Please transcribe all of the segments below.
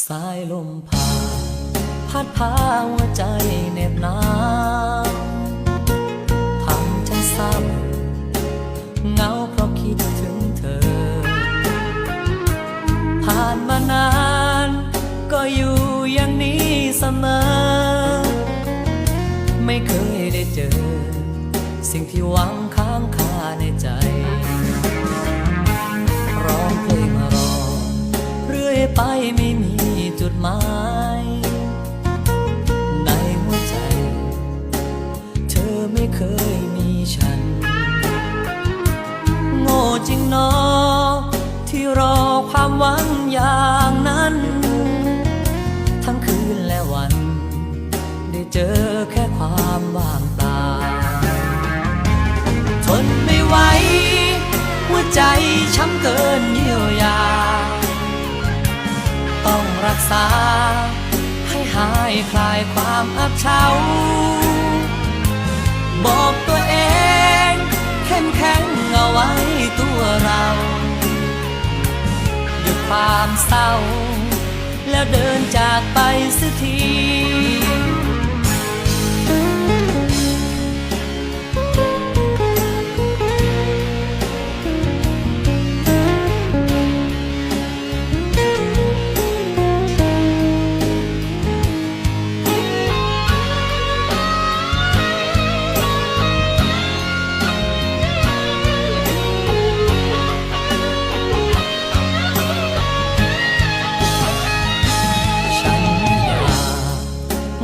สายลมผ่านพัดพาหัวใจเน็บหนาวทำฉันเศร้าเงาเพราะคิดถึงเธอ ผ่านมานาน ก็อยู่อย่างนี้เสมอ ไม่เคยได้เจอ สิ่งที่หวังค้างคาในใจร้องเพลงมารอเรื่อยไปไม่มี จุดหมาย ในหัวใจ เธอไม่เคยมีฉัน โง่จริงเนอที่รอความหวังอย่างนั้น ทั้งคืนและวัน ได้เจอแค่ความว่างเปล่าทนไม่ไหวหัวใจช้ำเกิน คลายความอับเฉา บอกตัวเอง เข้มแข็งเอาไว้ตัวเราหยุดความเศร้า แล้วเดินจากไปสักที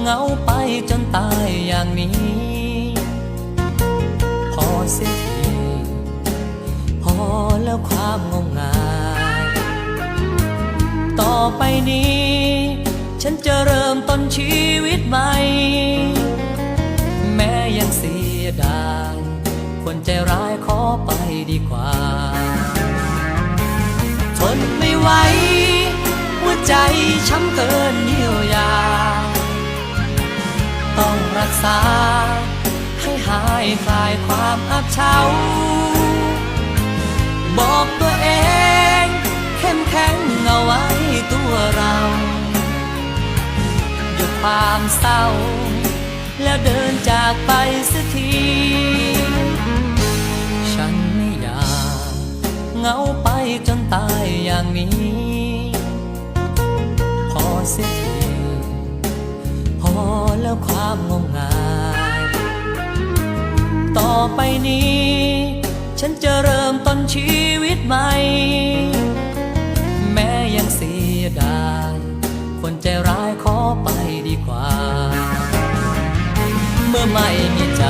เหงาไปจนตายอย่างนี้ พอเสียทีพอแล้วความงมงายต่อไปนี้ ฉันจะเริ่มต้นชีวิตใหม่ แม้ยังเสียดายคนใจร้ายขอไปดีกว่า ทนไม่ไหวหัวใจช้ำเกินเยียวยา ให้หายคลายความอับเฉา บอกตัวเอง เข้มแข็งเอาไว้ตัวเราหยุดความเศร้า แล้วเดินจากไปสักที ฉันไม่อยากเหงาไปจนตายอย่างนี้ พอเสียทีพอแล้วความงมงาย ต่อไปนี้ ฉันจะเริ่มต้นชีวิตใหม่ แม้ยังเสียดาย คนใจร้ายขอไปดีกว่า เมื่อไม่มีใจ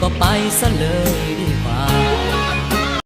ก็ไปซะเลยดีกว่า